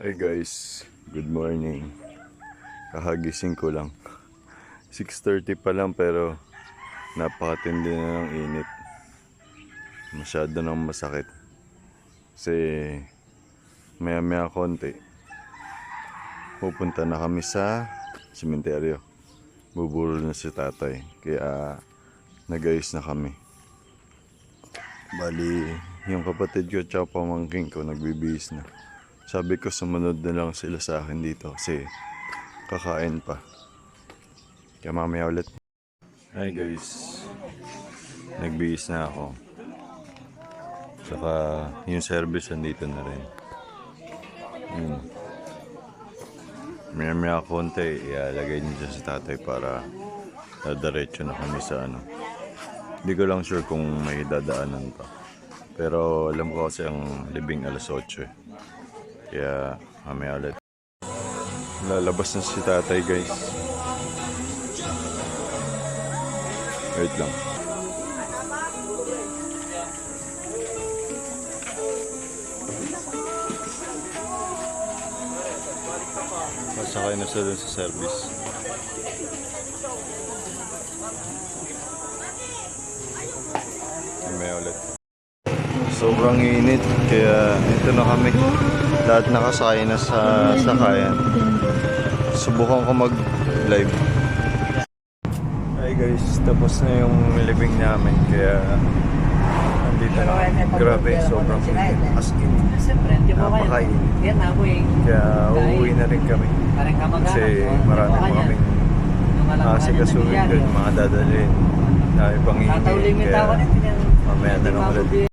Hi guys, good morning. Kakagising ko lang. 6.30 pa lang pero napakatindi na ng init. Masyado nang masakit. Kasi maya maya konti. Pupunta na kami sa sementeryo. Bubulol na si tatay. Kaya nagayos na kami. Bali, yung kapatid ko at pamangking ko nagbibihis na. Sabi ko sumunod na lang sila sa akin dito kasi kakain pa. Kaya mamaya ulit. Hi guys. Nagbihis na ako. Saka yung service nandito na rin. Yun. Maya maya konti, ialagay niyo dyan sa tatay para dadiretso na kami sa ano. Hindi ko lang sure kung may dadaanan pa. Pero alam ko kasi ang libing alas 8 eh. Kaya mamaya ulit. Lalabas na si tatay guys. Wait lang. Masakay na siya sa service. Mamaya ulit. Sobrang init, kaya ito na kami. Lahat nakasakay na sa sakayan. Subukan ko mag-live. Hi guys, tapos na yung living namin, kaya nandito na. Grabe, sobrang init. As in, ako eh. kaya uuwi na rin kami. Kasi oh. marami kanya? kaming uh, na doon, mga dadalhin. Pang Tataw ingay, kaya mamaya na lang ulit.